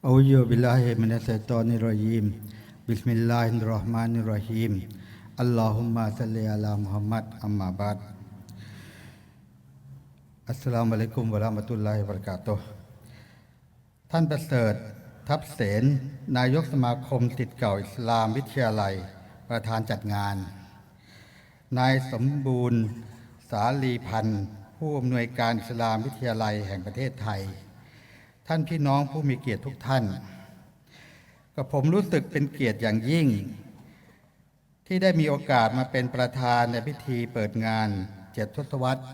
أعوذ بالله من الشيطان الرجيم بسم الله الرحمن الرحيم اللهم صل على محمد أما بعد อัสสลามุอะลัยกุมวะเราะมะตุลลอฮิวะบะเราะกาตุฮ์ท่านประเสริฐ ทับเสน นายกสมาคมติดเก่าอิสลามวิทยาลัย ประธานจัดงาน นายสมบูรณ์ สาลีพันธ์ ผู้อำนวยการอิสลามวิทยาลัยแห่งประเทศไทย ท่านพี่น้องผู้มีเกียรติทุกท่านกับผมรู้สึกเป็นเกียรติอย่างยิ่ง ที่ได้มีโอกาสมาเป็นประธานในพิธีเปิดงานเจ็ดทศวรรษ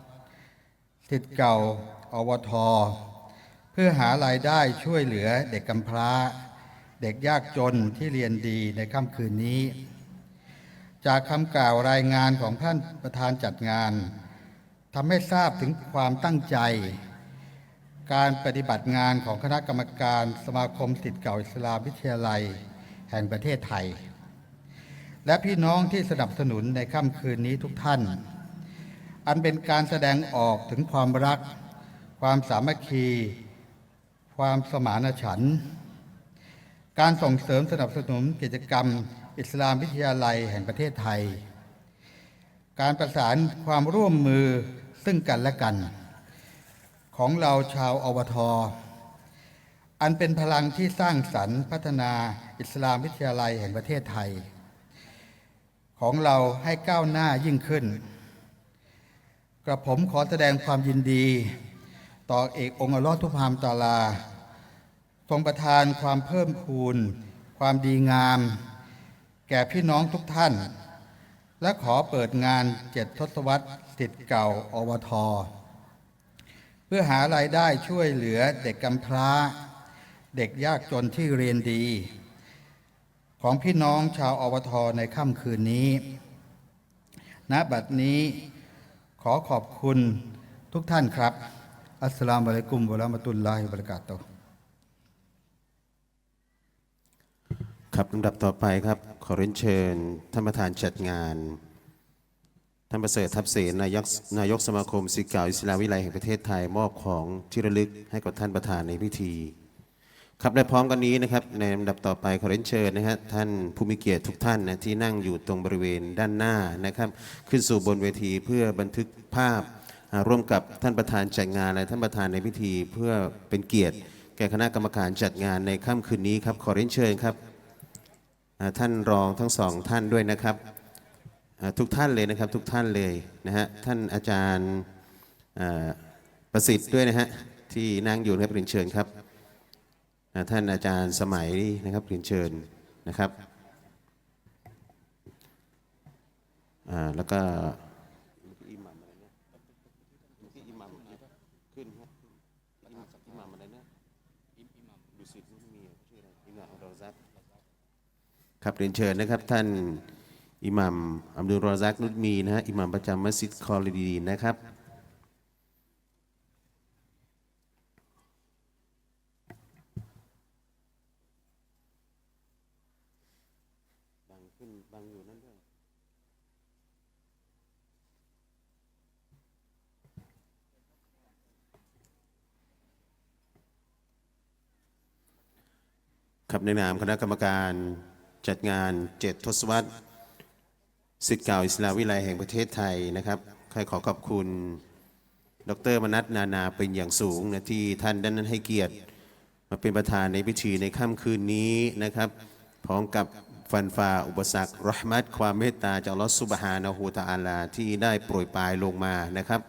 สิทธิ์เก่าอวท เพื่อหารายได้ช่วยเหลือเด็กกำพร้า เด็กยากจนที่เรียนดีในค่ำคืนนี้ จากคำกล่าวรายงานของท่านประธานจัดงานทำให้ทราบถึงความตั้งใจ การปฏิบัติงานของคณะกรรมการสมาคมสิทธิ์เก่าอิสลามวิทยาลัยแห่งประเทศไทย และพี่น้องที่สนับสนุนในค่ำคืนนี้ทุกท่าน อันเป็นการแสดงออกถึงความรัก ความสามัคคี ความสมานฉันท์การส่งเสริมสนับสนุนกิจกรรม อิสลามวิทยาลัยแห่งประเทศไทย การประสานความร่วมมือซึ่งกันและกัน ของเราชาวอวทอันเป็นพลังที่สร้างสรรค์พัฒนาอิสลามวิทยาลัยแห่งประเทศไทย ของเราให้ก้าวหน้ายิ่งขึ้น กระผมขอแสดงความยินดี ต่อเอกองค์ลอฮ์ทุพามตาลา ทรงประทานความเพิ่มพูน ความดีงาม แก่พี่น้องทุกท่าน และขอเปิดงานเจ็ดทศวรรษสิทธิ์เก่าอวท เพื่อหารายได้ช่วยเหลือเด็กกำพร้า เด็กยากจนที่เรียนดี ของพี่น้องชาวอวทในค่ำคืนนี้ณบัดนี้ขอขอบคุณทุกท่านครับ อัสลามุอะลัยกุมวะเราะมะตุลลอฮิวะบะเราะกาตุฮ์ครับลำดับต่อไปครับ ขอเรียนเชิญท่านประธานจัดงาน ท่านประเสริฐทัพเสนนายกนายกสมาคมศิษย์เก่าอิสลามวิไลแห่งประเทศไทยมอบของที่ระลึกให้กับท่านประธานในพิธี ครับและพร้อมกันนี้นะครับในลำดับต่อไปขอเรียนเชิญนะฮะท่านผู้มีเกียรติทุกท่านนะที่นั่งอยู่ตรงบริเวณด้านหน้านะครับ ขึ้นสู่บนเวทีเพื่อบันทึกภาพร่วมกับท่านประธานจัดงานและท่านประธานในพิธี เพื่อเป็นเกียรติ แก่คณะกรรมการจัดงานในค่ำคืนนี้ครับขอเรียนเชิญครับท่านรองทั้งสองท่านด้วยนะครับ ทุกท่านเลยนะครับทุกท่านเลยนะฮะท่านอาจารย์ประสิทธิ์ด้วยนะฮะที่นั่งอยู่นะครับเรียนเชิญครับท่านอาจารย์สมัยนะครับเรียนเชิญนะครับแล้วก็ครับเรียนเชิญนะครับท่าน อิหมัมอัมดุลรอซักนุตมีนะฮะอิหมัมประจำมัสยิดคอลิดีนะครับบังขึ้นบังอยู่นั่นด้วยครับในนามคณะกรรมการจัดงานเจ็ดทศวรรษ สิทธิ์เก่าอิสลามวิไลแห่งประเทศไทยนะครับใครขอขอบคุณ ดรมนัทนานาเป็นอย่างสูงนะที่ท่านด้านนั้นให้เกียรติ มาเป็นประธานในพิธีในค่ำคืนนี้นะครับ พร้อมกับฟันฝ่าอุปสรรครหมัดความเมตตาจากลอสุบฮานะฮูตาอาลาที่ได้โปรยปลายลงมานะครับ